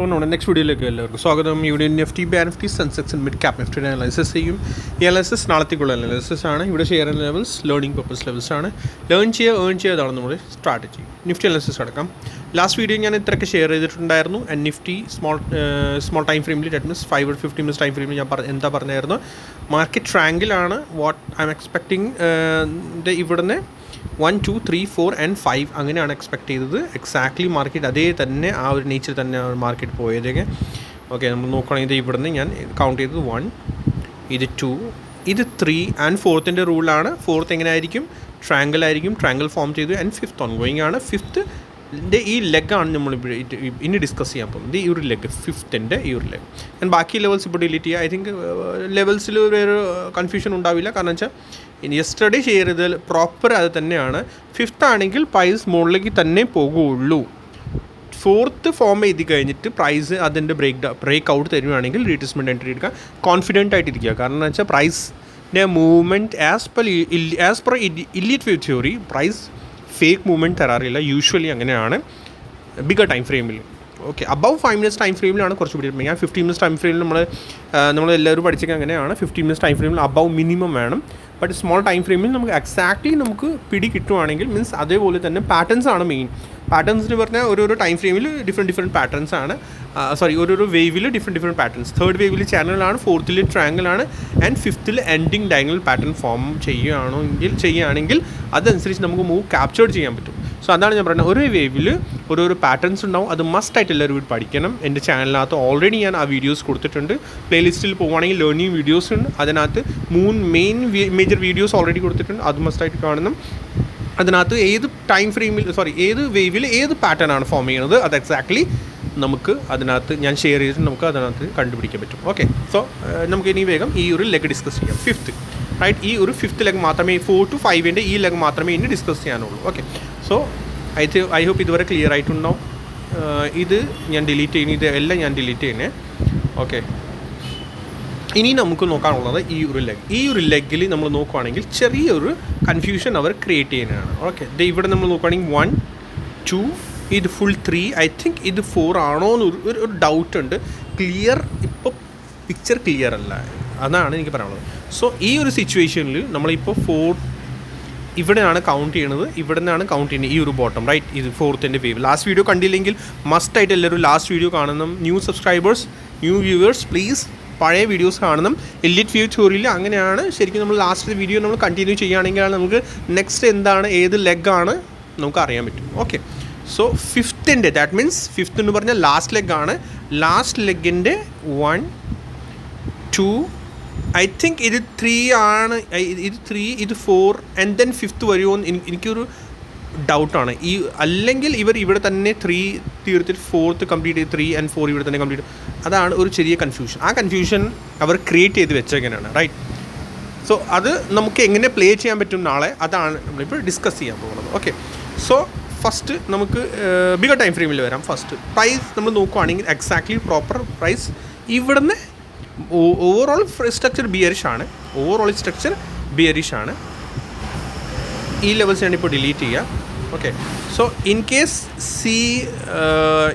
നമ്മുടെ നെക്സ്റ്റ് വീഡിയോയിലേക്ക് എല്ലാവർക്കും സ്വാഗതം. ഇവിടെ Nifty bank Nifty Sensex mid cap Nifty analysis ചെയ്യും. ഈ അനാലിസിസ് നാളത്തേക്കുള്ള അനാലിസിസ് ആണ്. ഇവിടെ share levels learning purpose levels ആണ്. ലേൺ ചെയ്യുക ഏൺ ചെയ്യുക അതാണ് നമ്മുടെ സ്ട്രാറ്റജി നിഫ്റ്റി അനാലിസിസ് അടക്കം ലാസ്റ്റ് വീഡിയോ ഞാൻ ഇത്രയൊക്കെ ഷെയർ ചെയ്തിട്ടുണ്ടായിരുന്നു. And Nifty small small time ഫ്രെയിമിൽ that means five fifty minutes time ഫ്രെയിമിൽ ഞാൻ പറഞ്ഞ എന്താ പറഞ്ഞായിരുന്നു? മാർക്കറ്റ് ട്രാങ്കിലാണ് വാട്ട് ഐ എം എക്സ്പെക്ടിങ് ഇവിടുന്ന് one two three four and five അങ്ങനെയാണ് എക്സ്പെക്ട് ചെയ്തത്. എക്സാക്ട്ലി മാർക്കറ്റ് അതേ തന്നെ ആ ഒരു നേച്ചർ തന്നെ മാർക്കറ്റ് പോയതൊക്കെ ഓക്കെ നമ്മൾ നോക്കുകയാണെങ്കിൽ ഇവിടുന്ന് ഞാൻ കൗണ്ട് ചെയ്തത് വൺ ഇത് ടു ഇത് ത്രീ ആൻഡ് ഫോർത്തിന്റെ റൂളാണ് ഫോർത്ത് എങ്ങനെ ആയിരിക്കും ട്രാങ്കിൾ ആയിരിക്കും. ട്രാങ്കിൾ ഫോം ചെയ്തു. ആൻഡ് ഫിഫ്ത്ത് ഓൺ ഗോയിങ് ആണ്. ഫിഫ്ത്ത് ന്റെ ഈ ലെഗാണ് നമ്മൾ ഇനി ഡിസ്കസ് ചെയ്യാൻ പോകുന്നത്. ഈ ഒരു ലെഗ് ഫിഫ്ത്തിന്റെ ഈ ഒരു ലെഗ് ഞാൻ ബാക്കി ലെവൽസ് ഇപ്പോൾ ഡിലീറ്റ് ചെയ്യുക ഐ തിങ്ക് ലെവൽസിൽ വേറെ കൺഫ്യൂഷൻ ഉണ്ടാവില്ല. കാരണം വെച്ചാൽ ഇനി യെസ്റ്റർഡേ ഷെയർ ചെയ്തതിൽ പ്രോപ്പർ അത് തന്നെയാണ്. ഫിഫ്ത്ത് ആണെങ്കിൽ പ്രൈസ് മുകളിലേക്ക് തന്നെ പോകുള്ളൂ. ഫോർത്ത് ഫോം ചെയ്ത് കഴിഞ്ഞിട്ട് പ്രൈസ് അതിന്റെ ബ്രേക്ക് ബ്രേക്ക് ഔട്ട് തരുവാണെങ്കിൽ റീട്രസ്മെന്റ് എൻട്രി എടുക്കുക. കോൺഫിഡന്റ് ആയിട്ട് ഇരിക്കുക. കാരണം എന്ന് വെച്ചാൽ പ്രൈസിന്റെ movement as per as per Elliott theory price fake movement തരാറില്ല. Usually അങ്ങനെയാണ്. ബിഗർ ടൈം ഫ്രെയിമിൽ okay above five minutes time ഫ്രെയിമിലാണ് കുറച്ച് പിടി ഞാൻ ഫിഫ്റ്റീൻ മിനിറ്റ്സ് ടൈം ഫ്രെയിമിൽ നമ്മൾ നമ്മൾ എല്ലാവരും പഠിച്ചൊക്കെ അങ്ങനെയാണ്. ഫിഫ്റ്റീൻ മിനിറ്റ്സ് ടൈം ഫ്രെയിമിൽ അബവ് മിനിമം വേണം. ബട്ട് സ്മോൾ ടൈം ഫ്രെയിമിൽ നമുക്ക് എക്സാക്ട്ലി നമുക്ക് പിടി കിട്ടുവാണെങ്കിൽ മീൻസ് അതേപോലെ തന്നെ പാറ്റേൺസ് ആണ് മെയിൻ പാറ്റേൺസ് എന്ന് പറഞ്ഞാൽ ഓരോരോ ടൈം ഫ്രെയിമിൽ ഡിഫറെന്റ് ഡിഫറെന്റ് പാറ്റേൺസ് ആണ്. സോറി ഓരോരോ വേവിൽ ഡിഫറെന്റ് ഡിഫറെന്റ് പാറ്റേൺസ് തേർഡ് വേവിൽ ചാനലാണ് ഫോർത്തിൽ ട്രാങ്കിൾ ആണ് ആൻഡ് ഫിഫ്ത്തിൽ എൻഡിങ് ഡയങ്ങൽ പാറ്റേൺ ഫോം ചെയ്യുകയാണോ എങ്കിൽ ചെയ്യുകയാണെങ്കിൽ അതനുസരിച്ച് നമുക്ക് മൂവ് ക്യാപ്ചേർഡ് ചെയ്യാൻ പറ്റും. സോ അതാണ് ഞാൻ പറയുന്നത്. ഒരു വേവിൽ ഓരോരോ പാറ്റേൺസ് ഉണ്ടാവും. അത് മസ്റ്റായിട്ട് എല്ലാവരും വീട് പഠിക്കണം. എന്റെ ചാനലിനകത്ത് ഓൾറെഡി ഞാൻ ആ വീഡിയോസ് കൊടുത്തിട്ടുണ്ട്. പ്ലേലിസ്റ്റിൽ പോവുകയാണെങ്കിൽ ലേണിംഗ് വീഡിയോസ് ഉണ്ട്. അതിനകത്ത് മൂന്ന് മെയിൻ മേജർ വീഡിയോസ് ഓൾറെഡി കൊടുത്തിട്ടുണ്ട്. അത് മസ്റ്റ് ആയിട്ട് കാണണം. അതിനകത്ത് ഏത് ടൈം ഫ്രെയിമിൽ സോറി ഏത് വേവിൽ ഏത് പാറ്റേൺ ആണ് ഫോം ചെയ്യുന്നത് അത് എക്സാക്ട്ലി നമുക്ക് അതിനകത്ത് ഞാൻ ഷെയർ ചെയ്തിട്ട് നമുക്ക് അതിനകത്ത് കണ്ടുപിടിക്കാൻ പറ്റും. ഓക്കെ സോ നമുക്ക് ഇനി വേഗം ഈ ഒരു ലെഗ് ഡിസ്കസ് ചെയ്യാം. ഫിഫ്ത്ത് റൈറ്റ് ഈ ഒരു ഫിഫ്ത്ത് ലെഗ് മാത്രമേ ഫോർ ടു ഫൈവിന്റെ ഈ ലെഗ് മാത്രമേ ഇനി discuss ചെയ്യാനുള്ളൂ. Okay so I I hope ഇതുവരെ ക്ലിയർ ആയിട്ടുണ്ടാവും ഇത് ഞാൻ ഡിലീറ്റ് ചെയ്യുന്നു. ഇത് എല്ലാം ഞാൻ ഡിലീറ്റ് ചെയ്യുന്നേ. ഓക്കെ ഇനി നമുക്ക് നോക്കാനുള്ളത് ഈ ഒരു ലെഗ് ഈ ഒരു ലെഗിൽ നമ്മൾ നോക്കുവാണെങ്കിൽ ചെറിയൊരു കൺഫ്യൂഷൻ അവർ ക്രിയേറ്റ് ചെയ്യുന്നതാണ്. ഓക്കെ ഇവിടെ നമ്മൾ നോക്കുവാണെങ്കിൽ വൺ ടു ഇത് ഫുൾ ത്രീ ഐ തിങ്ക് ഇത് ഫോർ ആണോ എന്ന് ഒരു ഒരു ഡൗട്ട് ഉണ്ട്. ക്ലിയർ ഇപ്പോൾ പിക്ചർ ക്ലിയർ അല്ല. അതാണ് എനിക്ക് പറയാനുള്ളത്. സോ ഈ ഒരു സിറ്റുവേഷനിൽ നമ്മളിപ്പോൾ ഫോർ ഇവിടെയാണ് കൗണ്ട് ചെയ്യണത്. ഇവിടെ നിന്നാണ് കൗണ്ട് ചെയ്യുന്നത് ഈ ഒരു ബോട്ടം റൈറ്റ് ഇത് ഫോർത്തിന്റെ വേവ് ലാസ്റ്റ് വീഡിയോ കണ്ടില്ലെങ്കിൽ മസ്റ്റായിട്ട് എല്ലാവരും ലാസ്റ്റ് വീഡിയോ കാണണം. New subscribers new viewers please പഴയ വീഡിയോസ് കാണണം. എലിറ്റ് വ്യൂ ട്യൂറിൽ അങ്ങനെയാണ് ശരിക്കും നമ്മൾ ലാസ്റ്റ് വീഡിയോ നമ്മൾ കണ്ടിന്യൂ ചെയ്യുകയാണെങ്കിലാണ് നമുക്ക് നെക്സ്റ്റ് എന്താണ് ഏത് ലെഗാണ് നമുക്ക് അറിയാൻ പറ്റും. ഓക്കെ സോ ഫിഫ്ത്തിന്റെ ദാറ്റ് മീൻസ് ഫിഫ്ത്ത് എന്ന് പറഞ്ഞാൽ ലാസ്റ്റ് ലെഗാണ് ലാസ്റ്റ് ലെഗിന്റെ വൺ ടു ഐ തിങ്ക് ഇത് ത്രീ ആണ്. ഇത് ത്രീ ഇത് ഫോർ ആൻഡ് ദെൻ ഫിഫ്ത്ത് വരുമോ എന്ന് എനിക്കൊരു ഡൗട്ടാണ് ഈ അല്ലെങ്കിൽ ഇവർ ഇവിടെ തന്നെ ത്രീ തീർത്തിട്ട് ഫോർത്ത് കംപ്ലീറ്റ് ചെയ്ത് ത്രീ ആൻഡ് ഫോർ ഇവിടെ തന്നെ കംപ്ലീറ്റ് അതാണ് ഒരു ചെറിയ കൺഫ്യൂഷൻ ആ കൺഫ്യൂഷൻ അവർ ക്രിയേറ്റ് ചെയ്ത് വെച്ചേക്കാനാണ് റൈറ്റ് സോ അത് നമുക്ക് എങ്ങനെ പ്ലേ ചെയ്യാൻ പറ്റും നാളെ? അതാണ് നമ്മളിപ്പോൾ ഡിസ്കസ് ചെയ്യാൻ പോകുന്നത്. ഓക്കെ സോ ഫസ്റ്റ് നമുക്ക് ബിഗർ ടൈം ഫ്രെയിമിൽ വരാം. ഫസ്റ്റ് പ്രൈസ് നമ്മൾ നോക്കുവാണെങ്കിൽ എക്സാക്ട്ലി പ്രോപ്പർ പ്രൈസ് ഇവിടുന്ന് ഓവറോൾ സ്ട്രക്ചർ ബിയറിഷ് ആണ്. ഓവറോൾ സ്ട്രക്ചർ ബിയറിഷ് ആണ്. ഈ ലെവൽസ് ഞാനിപ്പോൾ ഡിലീറ്റ് ചെയ്യുക okay so in case C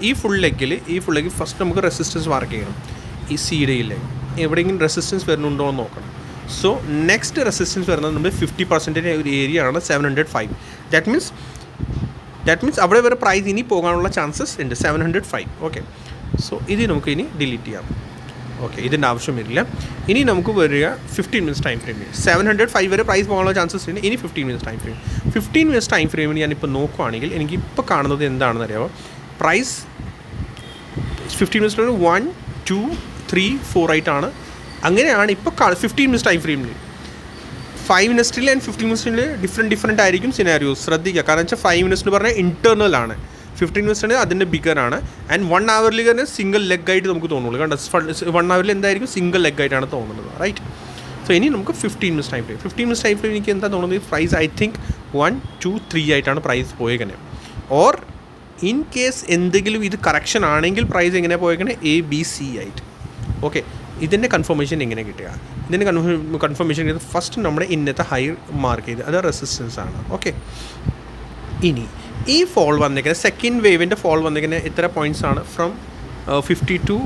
ഈ ഫുൾ ലെഗിൽ ഈ ഫുൾ ലെഗിൽ ഫസ്റ്റ് നമുക്ക് റെസിസ്റ്റൻസ് വർക്ക് ചെയ്യണം. ഈ സിയുടെ ലെഗ് എവിടെയെങ്കിലും റെസിസ്റ്റൻസ് വരുന്നുണ്ടോ എന്ന് നോക്കണം. സോ നെക്സ്റ്റ് റെസിസ്റ്റൻസ് വരുന്നത് നമ്മൾ ഫിഫ്റ്റി പെർസെന്റിന്റെ ഒരു ഏരിയ ആണ് seven hundred five that means that means അവിടെ വരെ പ്രൈസ് ഇനി പോകാനുള്ള ചാൻസസ് ഉണ്ട് seven hundred five okay so ഇത് നമുക്ക് ഇനി ഡിലീറ്റ് ചെയ്യാം. ഓക്കെ ഇതിന്റെ ആവശ്യം വരില്ല ഇനി നമുക്ക് വരിക ഫിഫ്റ്റീൻ മിനിറ്റ്സ് ടൈം ഫ്രെയിമിൽ സെവൻ ഹൺഡ്രഡ് ഫൈവ് വരെ പ്രൈസ് പോകാനുള്ള ചാൻസസ് ഉണ്ട്. ഇനി fifteen minutes time frame fifteen minutes time ഫ്രെയിമിൽ ഞാനിപ്പോൾ നോക്കുവാണെങ്കിൽ എനിക്ക് ഇപ്പോൾ കാണുന്നത് എന്താണെന്ന് അറിയാമോ പ്രൈസ് ഫിഫ്റ്റീൻ മിനിറ്റ്സിൽ വൺ ടു ത്രീ ഫോർ ആയിട്ടാണ്. അങ്ങനെയാണ് ഇപ്പോൾ ഫിഫ്റ്റീൻ മിനിറ്റ്സ് ടൈം ഫ്രെയിമിൽ ഫൈവ് മിനിറ്റ്സിൽ ആൻഡ് ഫിഫ്റ്റീൻ മിനിറ്റ്സിൽ ഡിഫറെന്റ് ഡിഫറെന്റ് ആയിരിക്കും സിനാരിയോസ് ശ്രദ്ധിക്കുക. കാരണം വെച്ചാൽ ഫൈവ് മിനിറ്റ്സ് എന്ന് പറഞ്ഞാൽ ഇന്റേർണൽ ആണ്. ഫിഫ്റ്റീൻ മിനിറ്റ്സ് ആണ് അതിന്റെ ബിഗർ ആണ്. ആൻഡ് വൺ അവറിൽ തന്നെ സിംഗിൾ ലെഗ് ആയിട്ട് നമുക്ക് തോന്നുള്ളൂ. കണ്ടോ? വൺ അവറിൽ എന്തായിരിക്കും? സിംഗിൾ ലെഗ് ആയിട്ടാണ് തോന്നുന്നത്. റൈറ്റ് സോ ഇനി നമുക്ക് fifteen minutes time frame fifteen minutes time frame എനിക്ക് എന്താ തോന്നുന്നത്? Price I think one two three ആയിട്ടാണ് പ്രൈസ് പോയേക്കുന്നത്. ഓർ ഇൻ കേസ് എന്തെങ്കിലും ഇത് കറക്ഷൻ ആണെങ്കിൽ പ്രൈസ് എങ്ങനെ പോയേക്കണേ? എ ബി സി ആയിട്ട്. ഓക്കെ ഇതിന്റെ കൺഫർമേഷൻ എങ്ങനെ കിട്ടുക. ഇതിന്റെ കൺഫർമേഷൻ ഫസ്റ്റ് നമ്മുടെ ഇന്നത്തെ ഹൈ മാർക്ക് ചെയ്ത്. അത് റെസിസ്റ്റൻസ് ആണ്. ഓക്കെ ഇനി ഈ ഫോൾ വന്നിരിക്കുന്നത് സെക്കൻഡ് വേവിന്റെ ഫോൾ വന്നിരിക്കുന്നത് ഇത്ര പോയിന്റ്സ് ആണ് from fifty to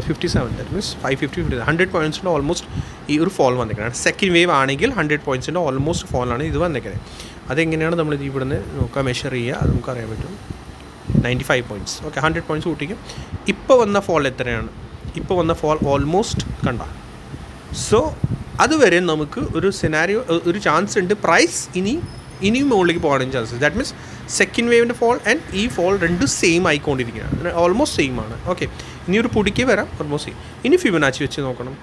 fifty seven that means five fifty fifty hundred പോയിന്റ്സിന്റെ almost ഈ ഒരു ഫോൾ വന്നിരിക്കുന്നത്. സെക്കൻഡ് വേവ് ആണെങ്കിൽ ഹൺഡ്രഡ് പോയിന്റ്സിന്റെ ഓൾമോസ്റ്റ് ഫോളാണ് ഇത് വന്നിരിക്കുന്നത്. അതെങ്ങനെയാണ് നമ്മൾ ഇവിടുന്ന് നോക്കുക മെഷർ ചെയ്യുക. അത് നമുക്ക് അറിയാൻ പറ്റും. Ninety five points okay hundred points കൂട്ടിക്കും. ഇപ്പോൾ വന്ന ഫോൾ എത്രയാണ്? ഇപ്പോൾ വന്ന ഫോൾ ഓൾമോസ്റ്റ് കണ്ട. സോ അതുവരെ നമുക്ക് ഒരു സിനാരിയോ ഒരു ചാൻസ് ഉണ്ട്. പ്രൈസ് ഇനി ഇനിയും മുകളിലേക്ക് പോകാനും ചാൻസസ് ദാറ്റ് മീൻസ് സെക്കൻഡ് വേവിന്റെ ഫോൾ ആൻഡ് ഈ ഫോൾ രണ്ടും സെയിം ആയിക്കൊണ്ടിരിക്കുകയാണ്. ഓൾമോസ്റ്റ് സെയിം ആണ്. ഓക്കെ ഇനി ഒരു പുടിക്ക് വരാം. ഓൾമോസ്റ്റ് സെയിം ഇനി ഫിബനാച്ചി വെച്ച് നോക്കണം.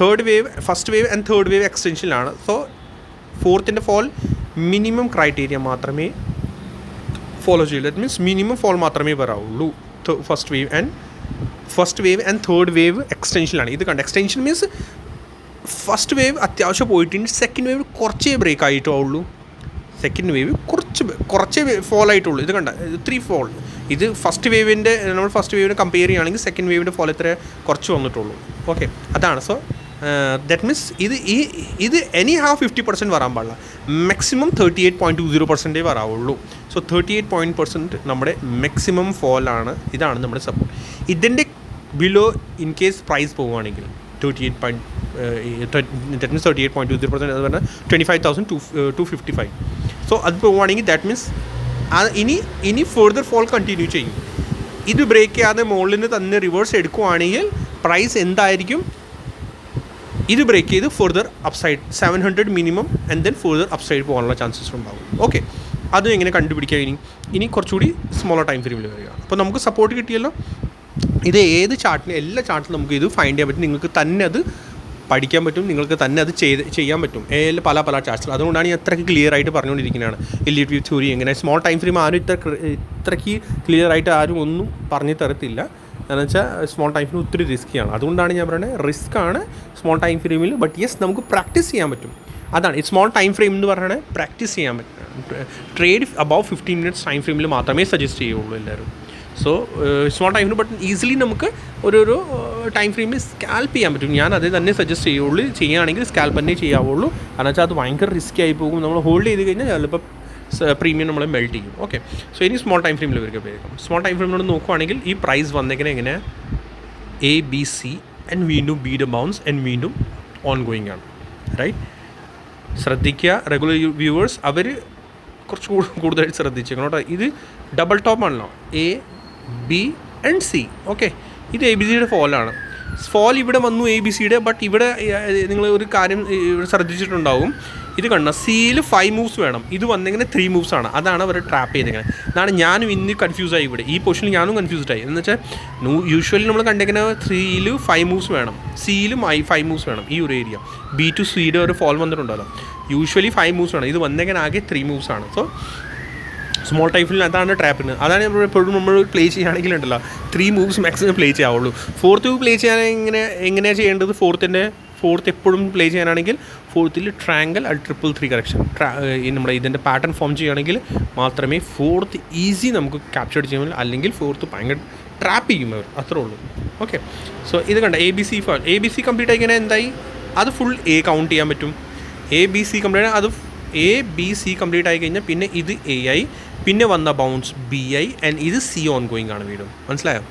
Third wave first wave and third wave എക്സ്റ്റൻഷനിലാണ് so ഫോർത്തിന്റെ ഫോൾ മിനിമം ക്രൈറ്റീരിയ മാത്രമേ ഫോളോ ചെയ്യൂ ദറ്റ് മീൻസ് മിനിമം ഫോൾ മാത്രമേ വരാവുള്ളൂ. First wave and first wave and third wave എക്സ്റ്റൻഷനിലാണ് ഇത് കണ്ട? എക്സ്റ്റൻഷൻ മീൻസ് ഫസ്റ്റ് വേവ് അത്യാവശ്യം പോയിട്ടുണ്ട്. സെക്കൻഡ് വേവ് കുറച്ചേ ബ്രേക്ക് ആയിട്ടോ ഉള്ളൂ സെക്കൻഡ് വേവ് കുറച്ച് കുറച്ച് ഫോൾ ആയിട്ടുള്ളൂ. ഇത് കണ്ട ത്രീ ഫോൾ ഇത് ഫസ്റ്റ് വേവിന്റെ നമ്മൾ ഫസ്റ്റ് വേവിനെ കമ്പയർ ചെയ്യുകയാണെങ്കിൽ സെക്കൻഡ് വേവിന്റെ ഫോൾ ഇത്ര കുറച്ച് വന്നിട്ടുള്ളൂ. ഓക്കെ അതാണ്. സോ ദാറ്റ് മീൻസ് ഇത് ഈ ഇത് എനി ഹാഫ് ഫിഫ്റ്റി പെർസെന്റ് വരാൻ പാടില്ല. Maximum thirty eight point two zero പെർസെന്റേ വരാവുള്ളൂ. So thirty eight point percent നമ്മുടെ മാക്സിമം ഫോളാണ് ഇതാണ് നമ്മുടെ സപ്പോർട്ട് ഇതിന്റെ ബിലോ ഇൻ കേസ് പ്രൈസ് പോവുകയാണെങ്കിൽ thirty eight point thirty eight point two zero percent അത് പറഞ്ഞാൽ twenty five thousand two two fifty five അത് പോവുകയാണെങ്കിൽ ദാറ്റ് മീൻസ് ഇനി ഇനി ഫെർദർ ഫോൾ കണ്ടിന്യൂ ചെയ്യും. ഇത് ബ്രേക്ക് ചെയ്യാതെ മുകളിൽ നിന്ന് തന്നെ റിവേഴ്സ് എടുക്കുവാണെങ്കിൽ പ്രൈസ് എന്തായിരിക്കും? ഇത് ബ്രേക്ക് ചെയ്ത് further upside seven hundred minimum and then further upside പോകാനുള്ള ചാൻസസ് ഉണ്ടാകും ഓക്കെ അത് എങ്ങനെ കണ്ടുപിടിക്കുക ഇനി? ഇനി കുറച്ചുകൂടി സ്മോളർ ടൈം ഫ്രെയിമിൽ വരിക. അപ്പോൾ നമുക്ക് സപ്പോർട്ട് കിട്ടിയല്ലോ. ഇത് ഏത് ചാർട്ടിലും എല്ലാ ചാർട്ടിലും നമുക്ക് ഇത് ഫൈൻഡ് ചെയ്യാൻ പറ്റും. നിങ്ങൾക്ക് തന്നെ അത് പഠിക്കാൻ പറ്റും നിങ്ങൾക്ക് തന്നെ അത് ചെയ്ത് ചെയ്യാൻ പറ്റും. എല്ലാ പല പല ചാർട്ട്സിൽ അതുകൊണ്ടാണ് ഞാൻ ഇത്രയ്ക്ക് ക്ലിയർ ആയിട്ട് പറഞ്ഞുകൊണ്ടിരിക്കുന്നതാണ്. വ്യൂ തിയറി എങ്ങനെ? സ്മോൾ ടൈം ഫ്രെയിം ആരും ഇത്ര ഇത്രയ്ക്ക് ക്ലിയർ ആയിട്ട് ആരും ഒന്നും പറഞ്ഞു തരത്തില്ല. എന്ന് വെച്ചാൽ സ്മോൾ ടൈം ഫ്രെയിം ഒത്തിരി റിസ്ക്കിയാണ് അതുകൊണ്ടാണ് ഞാൻ പറയുന്നത് റിസ്ക് ആണ് സ്മോൾ ടൈം ഫ്രെയിമിൽ ബട്ട് യെസ് നമുക്ക് പ്രാക്ടീസ് ചെയ്യാൻ പറ്റും. അതാണ്. ഈ സ്മോൾ ടൈം ഫ്രെയിം എന്ന് പറയുന്നത് പ്രാക്ടീസ് ചെയ്യാൻ പറ്റും. Trade above fifteen minutes time ഫ്രെയിമിൽ മാത്രമേ സജസ്റ്റ് ചെയ്യുള്ളൂ എല്ലാവരും. So small time frame but easily നമുക്ക് ഓരോരോ ടൈം ഫ്രെയിമിൽ സ്കാൽപ്പ് ചെയ്യാൻ പറ്റും. ഞാൻ അതേ തന്നെ സജസ്റ്റ് ചെയ്യുള്ളൂ. ചെയ്യുകയാണെങ്കിൽ സ്കാൽപ്പ് തന്നെ ചെയ്യാവുള്ളൂ. കാരണം വെച്ചാൽ അത് ഭയങ്കര റിസ്ക് ആയി പോകും. നമ്മൾ ഹോൾഡ് ചെയ്ത് കഴിഞ്ഞാൽ ചിലപ്പോൾ പ്രീമിയം നമ്മളെ മെൽറ്റ് ചെയ്യും. ഓക്കെ സോ ഇനി സ്മോൾ ടൈം ഫ്രെയിമിൽ വരിക. ഉപയോഗിക്കാം സ്മോൾ ടൈം ഫ്രെയിമിനോട് നോക്കുവാണെങ്കിൽ ഈ പ്രൈസ് വന്നെങ്കിൽ എങ്ങനെ എ ബി സി ആൻഡ് വീണ്ടും ബി ഡ ബൗൺസ് ആൻഡ് വീണ്ടും ഓൺ ഗോയിങ് ആണ്. റൈറ്റ് ശ്രദ്ധിക്കുക. റെഗുലർ വ്യൂവേഴ്സ് അവർ കുറച്ച് കൂടു- കൂടുതലായിട്ട് ശ്രദ്ധിച്ചേക്കണം കേട്ടോ. ഇത് ഡബിൾ ടോപ്പ് ആണല്ലോ. A B and C. Okay. ഇത് എ ബി സിയുടെ ഫോളാണ് ഫോൾ ഇവിടെ വന്നു എ ബി സിയുടെ ബട്ട് ഇവിടെ നിങ്ങൾ ഒരു കാര്യം ശ്രദ്ധിച്ചിട്ടുണ്ടാവും. ഇത് കണ്ട? സിയിൽ ഫൈവ് മൂവ്സ് വേണം. ഇത് വന്നിങ്ങനെ ത്രീ മൂവ്സ് ആണ്. അതാണ് അവർ ട്രാപ്പ് ചെയ്തിങ്ങനെ അതാണ് ഞാനും ഇന്ന് കൺഫ്യൂസ് ആയി ഇവിടെ. ഈ പൊസിഷനിൽ ഞാനും കൺഫ്യൂസ്ഡ് ആയി. എന്ന് വെച്ചാൽ യൂഷ്വലി നമ്മൾ കണ്ടേക്കുന്ന ത്രീയിൽ ഫൈവ് മൂവ്സ് വേണം. സിയിലും ഐ ഫൈവ് മൂവ്സ് വേണം ഈ ഒരു ഏരിയ ബി ടു സിയുടെ ഒരു ഫോൾ വന്നിട്ടുണ്ടല്ലോ. യൂഷ്വലി ഫൈവ് മൂവ്സ് വേണം. ഇത് വന്നേക്കാൻ ആകെ ത്രീ മൂവ്സ് ആണ്. സോ സ്മോൾ ടൈപ്പിൽ അതാണ് ട്രാപ്പിന് അതാണ് എപ്പോഴും നമ്മൾ പ്ലേ ചെയ്യുകയാണെങ്കിൽ ഉണ്ടല്ലോ. ത്രീ മൂവ്സ് മാക്സിമം പ്ലേ ചെയ്യാവുള്ളൂ. ഫോർത്ത് മൂവ് പ്ലേ ചെയ്യാൻ എങ്ങനെ എങ്ങനെയാണ് ചെയ്യേണ്ടത്? ഫോർത്തിന്റെ ഫോർത്ത് എപ്പോഴും പ്ലേ ചെയ്യാനാണെങ്കിൽ ഫോർത്തിൽ ട്രാങ്കിൾ അൽ ട്രിപ്പിൾ ത്രീ കറക്ഷൻ നമ്മുടെ ഇതിന്റെ പാറ്റേൺ ഫോം ചെയ്യുകയാണെങ്കിൽ മാത്രമേ ഫോർത്ത് ഈസി നമുക്ക് ക്യാപ്ചർ ചെയ്യാൻ പറ്റൂ. അല്ലെങ്കിൽ ഫോർത്ത് ഭയങ്കര ട്രാപ്പ് ചെയ്യും അത്രേ ഉള്ളൂ. ഓക്കെ സോ ഇത് കണ്ട? A B C fall A B C complete ആയി എന്തായി? അത് ഫുൾ എ കൗണ്ട് ചെയ്യാൻ പറ്റും. എ ബി സി കംപ്ലീറ്റ് അത് എ ബി സി കംപ്ലീറ്റ് ആയി കഴിഞ്ഞാൽ പിന്നെ ഇത് എ ഐ പിന്നെ വന്ന ബൗൺസ് ബി ഐ ആൻഡ് ഇത് സി ഓൺ ഗോയിങ് ആണ് വീണ്ടും. മനസ്സിലായോ?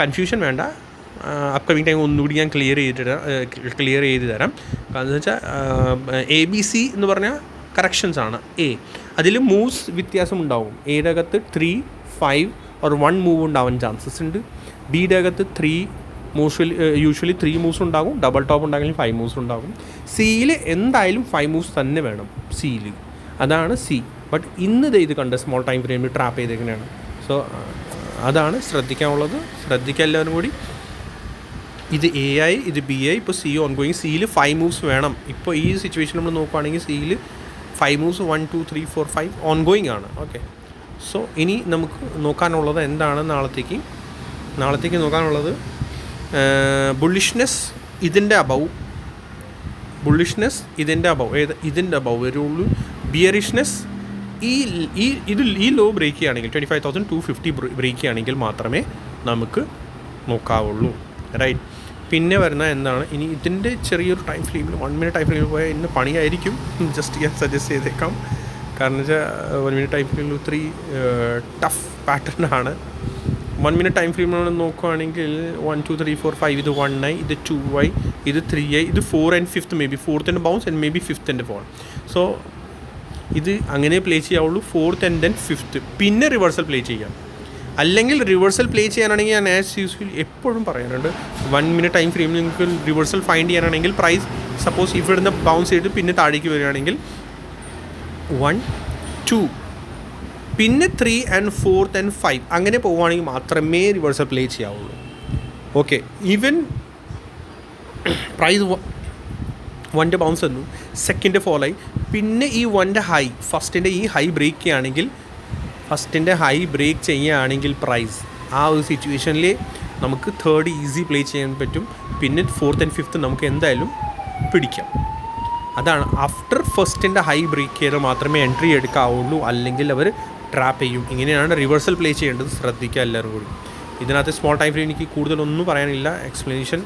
കൺഫ്യൂഷൻ വേണ്ട. അപ്കമിങ് ടൈം ഒന്നുകൂടി ഞാൻ ക്ലിയർ ചെയ്തിട്ട് ക്ലിയർ ചെയ്ത് തരാം. കാരണം എന്ന് വെച്ചാൽ എ ബി സി എന്ന് പറഞ്ഞാൽ കറക്ഷൻസ് ആണ്. എ അതിൽ മൂവ്സ് വ്യത്യാസം ഉണ്ടാവും. എയുടെ അകത്ത് three five or one move ഉണ്ടാവാൻ ചാൻസസ് ഉണ്ട്. ബിയുടെ അകത്ത് three moves usually three moves ഉണ്ടാകും. ഡബിൾ ടോപ്പ് ഉണ്ടാകും ഫൈവ് മൂവ്സ് ഉണ്ടാകും. സിയിൽ എന്തായാലും ഫൈവ് മൂവ്സ് തന്നെ വേണം. സിയിൽ അതാണ് സി ബട്ട് ഇന്ന് ഇത് കണ്ട് സ്മോൾ ടൈം ഫ്രെയിമിൽ ട്രാപ്പ് ചെയ്തേക്കുന്നതാണ് സോ അതാണ് ശ്രദ്ധിക്കാനുള്ളത്. ശ്രദ്ധിക്കുക എല്ലാവരും കൂടി. ഇത് എ ഐ ഇത് ബി ഐ ഇപ്പോൾ സി ഓൺ ഗോയിങ് സിയിൽ ഫൈവ് മൂവ്സ് വേണം. ഇപ്പോൾ ഈ സിറ്റുവേഷൻ നമ്മൾ നോക്കുകയാണെങ്കിൽ സിയിൽ five moves one two three four five on going ആണ്. ഓക്കെ സോ ഇനി നമുക്ക് നോക്കാനുള്ളത് എന്താണ് നാളത്തേക്ക്? നാളത്തേക്ക് നോക്കാനുള്ളത് ബുള്ളിഷ്നെസ് ഇതിന്റെ അബവ് ബുള്ളിഷ്നെസ് ഇതിന്റെ അബവ് ഏത്? ഇതിന്റെ അബവ് വരുള്ളൂ. ബിയറിഷ്നെസ് ഈ ഈ ഇത് ഈ ലോ ബ്രേക്ക് ചെയ്യുകയാണെങ്കിൽ twenty five thousand two fifty break ചെയ്യുകയാണെങ്കിൽ മാത്രമേ നമുക്ക് നോക്കാവുള്ളൂ. റൈറ്റ് പിന്നെ വരുന്ന എന്താണ്? ഇനി ഇതിന്റെ ചെറിയൊരു ടൈം ഫ്രെയിമിൽ വൺ മിനിറ്റ് ടൈം ഫ്രെയിമിൽ പോയാൽ ഇന്ന് പണിയായിരിക്കും. ജസ്റ്റ് ഞാൻ സജസ്റ്റ് ചെയ്തേക്കാം. കാരണം വെച്ചാൽ വൺ മിനിറ്റ് ടൈം ഫ്രെയിമിൽ ഒത്തിരി ടഫ് പാറ്റേൺ ആണ്. വൺ മിനിറ്റ് ടൈം ഫ്രെയിം നോക്കുകയാണെങ്കിൽ one two three four five ഇത് വൺ ഐ ഇത് ടു ഐ ഇത് ത്രീ ഐ ഇത് four and fifth may be ഫോർത്തിന്റെ bounce and may be ഫിഫ്ത്തിന്റെ ഫോൺ സോ ഇത് അങ്ങനെ പ്ലേ ചെയ്യാവുള്ളൂ. ഫോർത്ത് ആൻഡ് ദെൻ ഫിഫ്ത്ത് പിന്നെ റിവേഴ്സൽ പ്ലേ ചെയ്യാം. അല്ലെങ്കിൽ റിവേഴ്സൽ പ്ലേ ചെയ്യാനാണെങ്കിൽ ഞാൻ ആസ് യൂസ്വൽ എപ്പോഴും പറയാനുണ്ട് വൺ മിനിറ്റ് ടൈം ഫ്രെയിമിൽ നിങ്ങൾക്ക് റിവേഴ്സൽ ഫൈൻഡ് ചെയ്യാനാണെങ്കിൽ പ്രൈസ് സപ്പോസ് ഇവിടുന്ന് ബൗൺസ് ചെയ്ത് പിന്നെ താഴേക്ക് വരികയാണെങ്കിൽ വൺ ടു പിന്നെ three and fourth and five അങ്ങനെ പോവുകയാണെങ്കിൽ മാത്രമേ റിവേഴ്സൽ പ്ലേ ചെയ്യാവുള്ളൂ. ഓക്കെ ഈവൻ പ്രൈസ് വണ്ടി ബൗൺസ് തന്നു സെക്കൻഡ് ഫോളോ ആയി. പിന്നെ ഈ വന്റെ ഹൈ ഫസ്റ്റിന്റെ ഈ ഹൈ ബ്രേക്ക് ചെയ്യുകയാണെങ്കിൽ ഫസ്റ്റിന്റെ ഹൈ ബ്രേക്ക് ചെയ്യുകയാണെങ്കിൽ പ്രൈസ് ആ ഒരു സിറ്റുവേഷനിൽ നമുക്ക് തേർഡ് ഈസി പ്ലേ ചെയ്യാൻ പറ്റും. പിന്നെ ഫോർത്ത് ആൻഡ് ഫിഫ്ത്ത് നമുക്ക് എന്തായാലും പിടിക്കാം. അതാണ്. ആഫ്റ്റർ ഫസ്റ്റിന്റെ ഹൈ ബ്രേക്ക് ചെയ്ത് മാത്രമേ എൻട്രി എടുക്കാവുള്ളൂ. അല്ലെങ്കിൽ അവർ ട്രാപ്പ് ചെയ്യും. ഇങ്ങനെയാണ് റിവേഴ്സൽ പ്ലേ ചെയ്യേണ്ടത്. ശ്രദ്ധിക്കുക എല്ലാവരും കൂടി. ഇതിനകത്ത് സ്മോൾ ടൈം ഫ്രീ എനിക്ക് കൂടുതലൊന്നും പറയാനില്ല. എക്സ്പ്ലനേഷൻ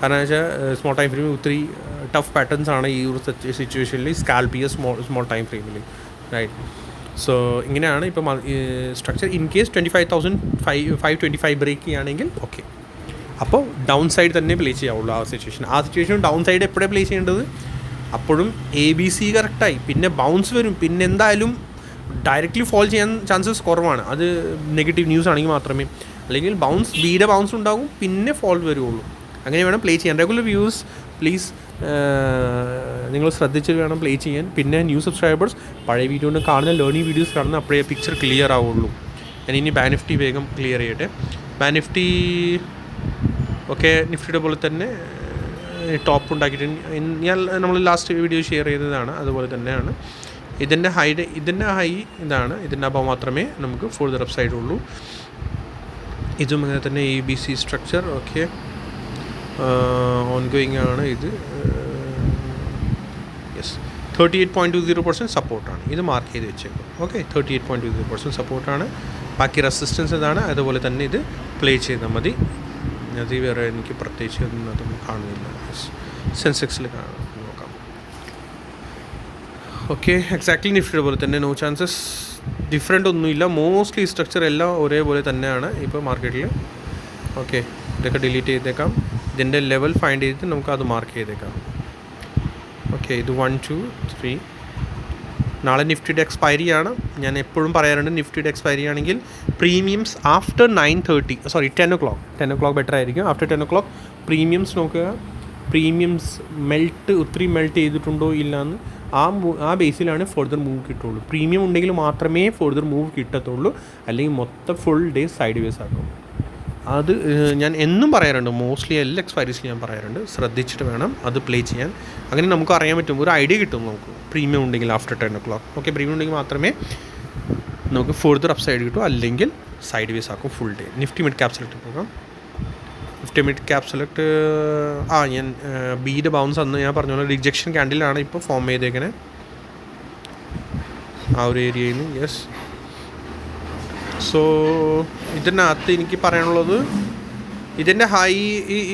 കാരണം വെച്ചാൽ സ്മോൾ ടൈം ഫ്രെയിമിൽ ഒത്തിരി ടഫ് പാറ്റേൺസ് ആണ് ഈ ഒരു സിറ്റുവേഷനിൽ സ്കാൽപ്പ് ചെയ്യുക സ്മോൾ സ്മോൾ ടൈം ഫ്രെയിമിൽ റൈറ്റ് സോ ഇങ്ങനെയാണ് ഇപ്പോൾ structure in case twenty five thousand five five twenty five break ചെയ്യുകയാണെങ്കിൽ ഓക്കെ അപ്പോൾ ഡൗൺ സൈഡ് തന്നെ പ്ലേ ചെയ്യാവുള്ളൂ ആ സിറ്റുവേഷൻ ആ സിറ്റുവേഷൻ ഡൗൺ സൈഡ് എപ്പോഴേ പ്ലേ ചെയ്യേണ്ടത്? അപ്പോഴും എ ബി സി കറക്റ്റായി പിന്നെ ബൗൺസ് വരും. പിന്നെ എന്തായാലും ഡയറക്റ്റ്ലി ഫോൾ ചെയ്യാൻ ചാൻസസ് കുറവാണ്. അത് നെഗറ്റീവ് ന്യൂസ് ആണെങ്കിൽ മാത്രമേ. അല്ലെങ്കിൽ ബൗൺസ് ബിയുടെ ബൗൺസ് ഉണ്ടാകും. പിന്നെ ഫോൾ വരുള്ളൂ അങ്ങനെ വേണം പ്ലേ ചെയ്യാൻ. റെഗുലർ വ്യൂസ് പ്ലീസ് നിങ്ങൾ ശ്രദ്ധിച്ച് വേണം പ്ലേ ചെയ്യാൻ. പിന്നെ ന്യൂ സബ്സ്ക്രൈബേഴ്സ് പഴയ വീഡിയോ ഒന്ന് കാണുന്ന ലേണിംഗ് വീഡിയോസ് കാണുന്ന അപ്പോഴേ പിക്ചർ ക്ലിയർ ആവുള്ളൂ. ഞാൻ ഇനി ബാനിഫ്റ്റി വേഗം ക്ലിയർ ചെയ്യട്ടെ. ബാനിഫ്റ്റി ഒക്കെ നിഫ്റ്റിയുടെ പോലെ തന്നെ ടോപ്പ് ഉണ്ടാക്കിയിട്ട് ഞാൻ നമ്മൾ ലാസ്റ്റ് വീഡിയോ ഷെയർ ചെയ്തതാണ്. അതുപോലെ തന്നെയാണ്. ഇതിന്റെ ഹൈഡ് ഇതിന്റെ ഹൈ ഇതാണ്. ഇതിന്റെ അഭാവം മാത്രമേ നമുക്ക് ഫുർദർ അപ്പ് സൈഡ് ഉള്ളൂ. ഇതും അങ്ങനെ തന്നെ A B C structure okay ongoing ആണ് ഇത്. Yes thirty eight point two zero percent സപ്പോർട്ടാണ് ഇത് മാർക്ക് ചെയ്ത് വെച്ചേക്കും. Okay thirty eight point two zero percent സപ്പോർട്ടാണ് ബാക്കി റെസിസ്റ്റൻസ് ഇതാണ്. അതുപോലെ തന്നെ ഇത് പ്ലേ ചെയ്താൽ മതി. അത് വേറെ എനിക്ക് പ്രത്യേകിച്ച് ഒന്നും അതൊന്നും കാണുന്നില്ല. സെൻസെക്സിൽ കാണാം നോക്കാം. ഓക്കെ എക്സാക്ട്ലി നിഫ്റ്റിയുടെ പോലെ തന്നെ നോ ചാൻസസ് ഡിഫറെന്റ് ഒന്നുമില്ല. മോസ്റ്റ്ലി സ്ട്രക്ചർ എല്ലാം ഒരേപോലെ തന്നെയാണ് ഇപ്പോൾ മാർക്കറ്റിൽ ഓക്കെ ഇതൊക്കെ ഡിലീറ്റ് ചെയ്തേക്കാം. ഇതിന്റെ ലെവൽ ഫൈൻഡ് ചെയ്തിട്ട് നമുക്ക് അത് മാർക്ക് ചെയ്തേക്കാം. ഓക്കെ ഇത് വൺ ടു ത്രീ നാളെ നിഫ്റ്റിയുടെ എക്സ്പയറി ആണ്. ഞാൻ എപ്പോഴും പറയാറുണ്ട് നിഫ്റ്റിയുടെ എക്സ്പയറി ആണെങ്കിൽ premiums after nine thirty sorry ten o'clock ten o'clock better ആയിരിക്കും. After ten o'clock premiums നോക്കുക. പ്രീമിയംസ് മെൽറ്റ് ഒത്തിരി മെൽറ്റ് ചെയ്തിട്ടുണ്ടോ ഇല്ലയെന്ന് ആ ആ ബേസിലാണ് ഫർദർ മൂവ് കിട്ടുള്ളൂ. പ്രീമിയം ഉണ്ടെങ്കിൽ മാത്രമേ ഫർദർ മൂവ് കിട്ടത്തുള്ളൂ. അല്ലെങ്കിൽ മൊത്തം ഫുൾ ഡേ സൈഡ് വേസ് ആക്കും. അത് ഞാൻ എന്നും പറയാറുണ്ട്. മോസ്റ്റ്ലി എല്ലാ എക്സ്പയറീസിൽ ഞാൻ പറയാറുണ്ട്. ശ്രദ്ധിച്ചിട്ട് വേണം അത് പ്ലേ ചെയ്യാൻ. അങ്ങനെ നമുക്ക് അറിയാൻ പറ്റും. ഒരു ഐഡിയ കിട്ടും നമുക്ക്. പ്രീമിയം ഉണ്ടെങ്കിൽ after ten o'clock okay premium ഉണ്ടെങ്കിൽ മാത്രമേ നമുക്ക് ഫുർദർ അപ്പ് സൈഡ് കിട്ടും. അല്ലെങ്കിൽ സൈഡ് വേസ് ആക്കും full day Nifty mid cap select പോകാം. നിഫ്റ്റി മിഡ് ക്യാപ് സെലക്ട് ആ ഞാൻ ബീഡ് ബൗൺസ് അന്ന് ഞാൻ പറഞ്ഞ പോലെ റിജക്ഷൻ ക്യാൻഡിലാണ് ഇപ്പോൾ ഫോം ചെയ്തേക്കണേ. ആ ഒരു ഏരിയയിൽ യെസ് സോ ഇതിനകത്ത് എനിക്ക് പറയാനുള്ളത് ഇതിന്റെ ഹൈ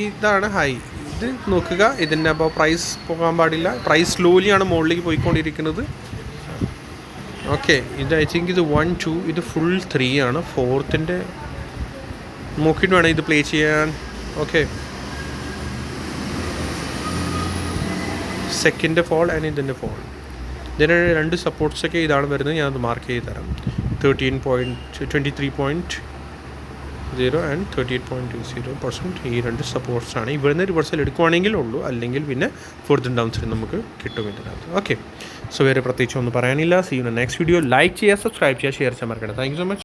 ഇതാണ് ഹൈ ഇത് നോക്കുക ഇതിന്റെ അപ്പോൾ പ്രൈസ് പോകാൻ പാടില്ല. പ്രൈസ് സ്ലോലിയാണ് മുകളിലേക്ക് പോയിക്കൊണ്ടിരിക്കുന്നത്. ഓക്കെ ഇത് ഐ തിങ്ക് ഇത് വൺ ടു ഇത് ഫുൾ ത്രീ ആണ്. ഫോർത്തിന്റെ നോക്കിയിട്ട് വേണം ഇത് പ്ലേ ചെയ്യാൻ. ഓക്കെ സെക്കൻഡ് ഫോൾ ആൻഡ് ഇതിന്റെ ഫോൾ ഇതിന് രണ്ട് സപ്പോർട്ട്സൊക്കെ ഇതാണ് വരുന്നത്. ഞാനത് മാർക്ക് ചെയ്ത് തരാം. Zero and thirty eight point two zero percent ഈ രണ്ട് സപ്പോർട്ട്സാണ് ഇവിടുന്ന് റിവേഴ്സൽ എടുക്കുവാണെങ്കിൽ ഉള്ളൂ. അല്ലെങ്കിൽ പിന്നെ ഫോർത്ത് ഡൗൺ സൈഡ് നമുക്ക് കിട്ടും ഇതിനകത്ത്. ഓക്കെ സോ വേറെ പ്രത്യേകിച്ച് ഒന്നും പറയാനില്ല. See you next video like ചെയ്യുക സബ്സ്ക്രൈബ് ചെയ്യുക ഷെയർ ചെയ്യാൻ മറക്കണം താങ്ക് യു സോ മച്ച്